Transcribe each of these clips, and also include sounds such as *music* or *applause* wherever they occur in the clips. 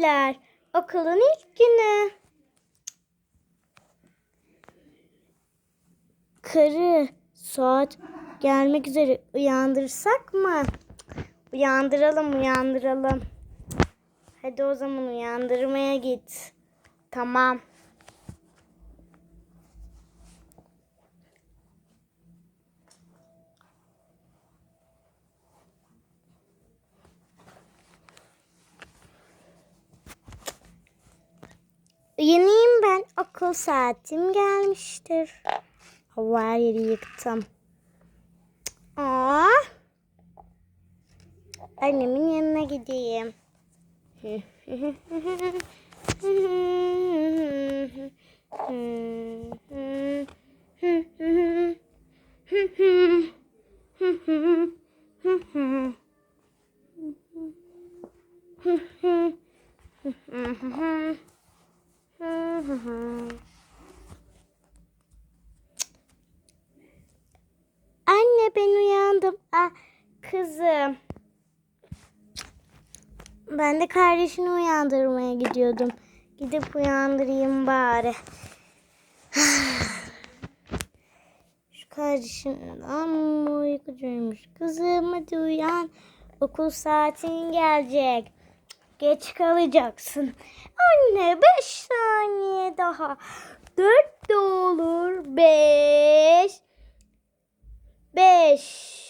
Gençler, okulun ilk günü. Karı, saat gelmek üzere uyandırsak mı? Uyandıralım, uyandıralım. Hadi o zaman uyandırmaya git. Tamam. Uyanayım ben. Okul saatim gelmiştir. Hava yeri yıktım. Aa. Annemin yanına gideyim. *laughs* Ben uyandım. Ah kızım. Ben de kardeşini uyandırmaya gidiyordum. Gidip uyandırayım bari. *sighs* Şu kardeşim amma uykucuymuş. Kızım hadi uyan. Okul saatin gelecek. Geç kalacaksın. Anne beş saniye daha. Dört de olur. Beş. Beş.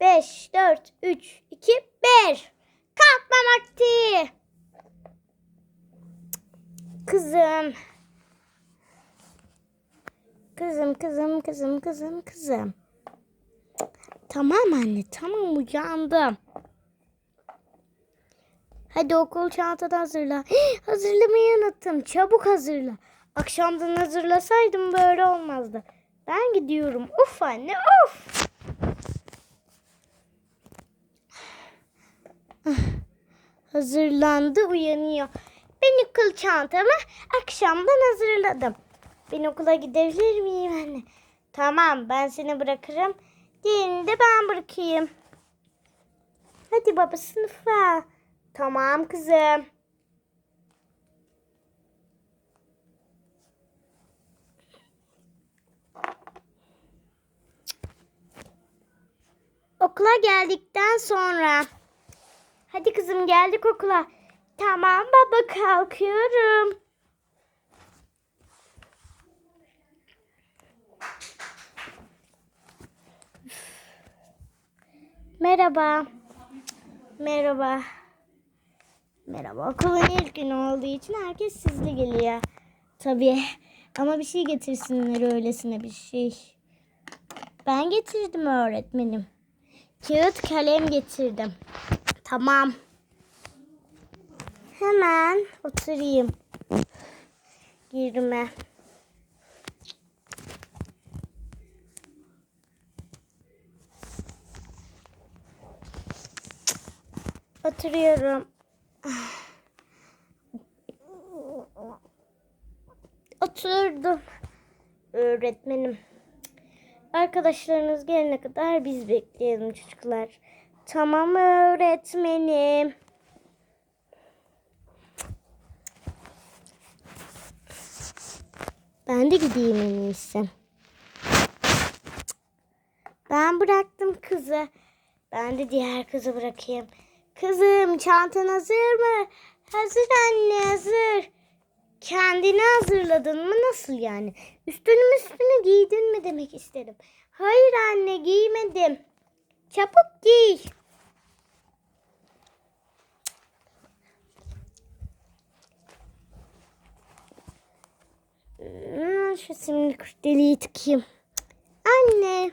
Beş, dört, üç, iki, bir. Kalkma vakti. Kızım. Kızım, kızım, kızım, kızım, kızım. Tamam anne, tamam uyandım. Hadi okul çantanı hazırla. *gasps* Hazırlamayı unuttum. Çabuk hazırla. Akşamdan hazırlasaydım böyle olmazdı. Ben gidiyorum. Uf anne, uf. Hazırlandı, uyanıyor. Ben okul çantamı akşamdan hazırladım. Ben okula gidebilir miyim anne? Tamam, ben seni bırakırım. Diğerini de ben bırakayım. Hadi baba sınıfa. Tamam kızım. Okula geldikten sonra. Hadi kızım geldik okula. Tamam baba kalkıyorum. Merhaba. Merhaba. Merhaba. Okulun ilk günü olduğu için herkes sizle geliyor. Tabii. Ama bir şey getirsinler öylesine bir şey. Ben getirdim öğretmenim. Kağıt kalem getirdim. Tamam. Hemen oturayım. Girme. Oturuyorum. Oturdum. Öğretmenim. Arkadaşlarınız gelene kadar biz bekleyelim çocuklar. Tamam öğretmenim. Ben de gideyim en iyisi. Ben bıraktım kızı. Ben de diğer kızı bırakayım. Kızım çantan hazır mı? Hazır anne hazır. Kendini hazırladın mı? Nasıl yani? Üstünü üstüne giydin mi demek istedim. Hayır anne giymedim. Çabuk giy. Hmm, Şu simli kurdeleyi tıkayım. Anne.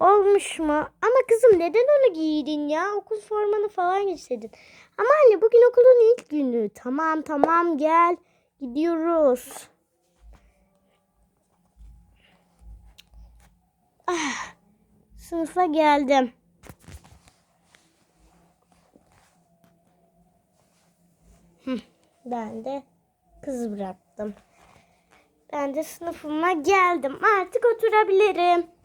Olmuş mu? Ama kızım neden onu giydin ya? Okul formanı falan giyseydin. Ama anne bugün okulun ilk günü. Tamam tamam gel. Gidiyoruz. Ah, sınıfa geldim. Ben de kız bıraktım. Ben de sınıfıma geldim. Artık oturabilirim.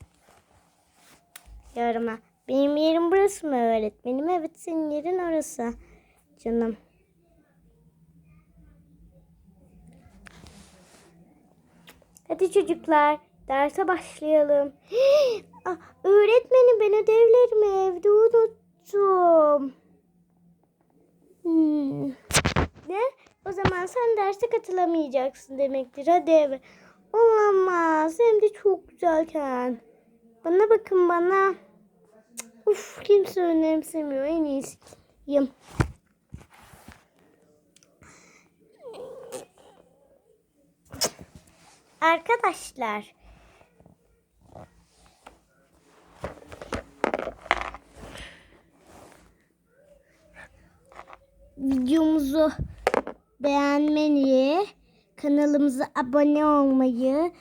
Yoruma. Benim yerim burası mı öğretmenim? Evet senin yerin orası. canım. Hadi çocuklar derse başlayalım. *gasps* Ah, öğretmenim ben ödevlerimi evde unuttum. Hmm. Ne? O zaman sen derse katılamayacaksın demektir. Hadi eve. Olamaz. Hem de çok güzelken. Bana bakın bana. Uf kimse önemsemiyor. En iyisiyim. Arkadaşlar. Videomuzu beğenmeyi, kanalımıza abone olmayı,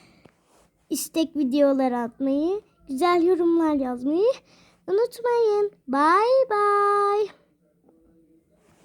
istek videolar atmayı, güzel yorumlar yazmayı unutmayın. Bye bye.